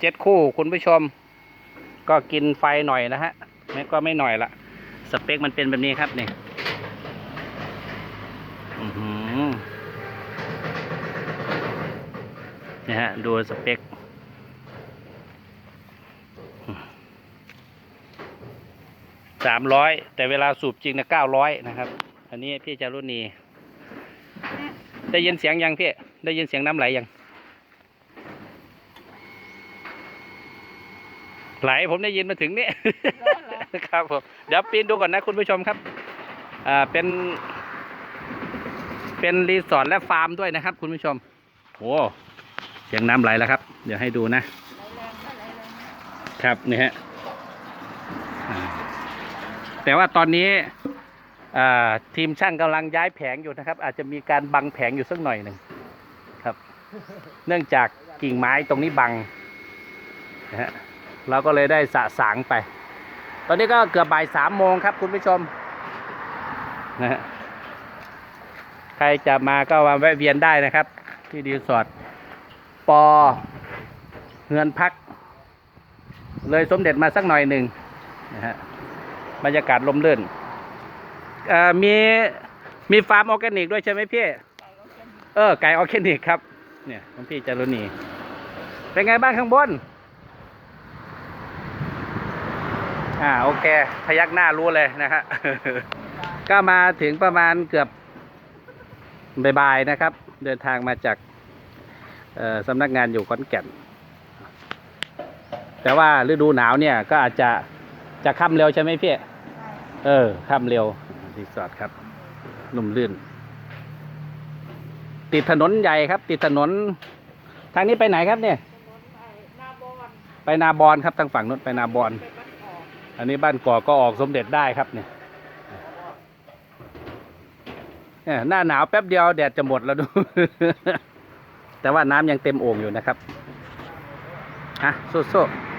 เจ็ดคู่คุณผู้ชม ก็กินไฟหน่อยนะฮะไม่ก็ไม่หน่อยละสเปคมันเป็นแบบนี้ครับนี่นี่ฮะดูสเปคสามร้อยแต่เวลาสูบจริงนะเก้าร้อยนะครับ อันนี้พี่จารุณี ได้ยินเสียงยังพี่ ได้ยินเสียงน้ำไหลยัง ไหลผมได้ยินมาถึงนี่ครับผมเดี๋ยวปีนดูก่อนนะคุณผู้ชมครับ อ่าเป็น เป็นรีสอร์ทและฟาร์มด้วยนะครับ คุณผู้ชมโอ้เสียงน้ำไหลแล้วครับ เดี๋ยวให้ดูนะครับนี่ฮะอ่าแต่ว่าตอนนี้อ่าทีมช่างกำลังย้ายแผงอยู่นะครับ อาจจะมีการบังแผงอยู่สักหน่อยหนึ่งครับ เนื่องจากกิ่งไม้ตรงนี้บังนะฮะ เราก็เลยได้สะสางไป ตอนนี้ก็เกือบบ่ายสามโมงครับ คุณผู้ชมนะฮะใครจะมาก็มาแวะเวียนได้นะครับ ที่รีสอร์ปอเงินพัก เลยสมเด็จมาสักหน่อยหนึ่งนะฮะบรรยากาศลมเลื่นอ่อมีมีฟาร์มออร์แกนิกด้วยใช่ไหมพี่เออไก่ออร์แกนิกครับ เนี่ยของพี่จารุณีเป็นไงบ้างข้างบน อ่าโอเค พยักหน้ารู้เลยนะฮะก็มาถึงประมาณเกือบบ่ายๆนะครับ เดินทางมาจากเอ่อสำนักงานอยู่ขอนแก่น แต่ว่าฤดูหนาวเนี่ยก็อาจจะจะค่ำเร็วใช่ไหมพี่เออค่ำเร็วรีสอร์ทครับลุ่มลื่น ติดถนนใหญ่ครับ ติดถนน ทางนี้ไปไหนครับเนี่ย ไปนาบอนครับทางฝั่งนู้นไปนาบอน อันนี้บ้านก่อก็ออกสมเด็จได้ครับเนี่ยเนี่ยหน้าหนาวแป๊บเดียวแดดจะหมดแล้วดู แต่ว่าน้ำยังเต็มโอ่งอยู่นะครับ ฮะสู้ๆ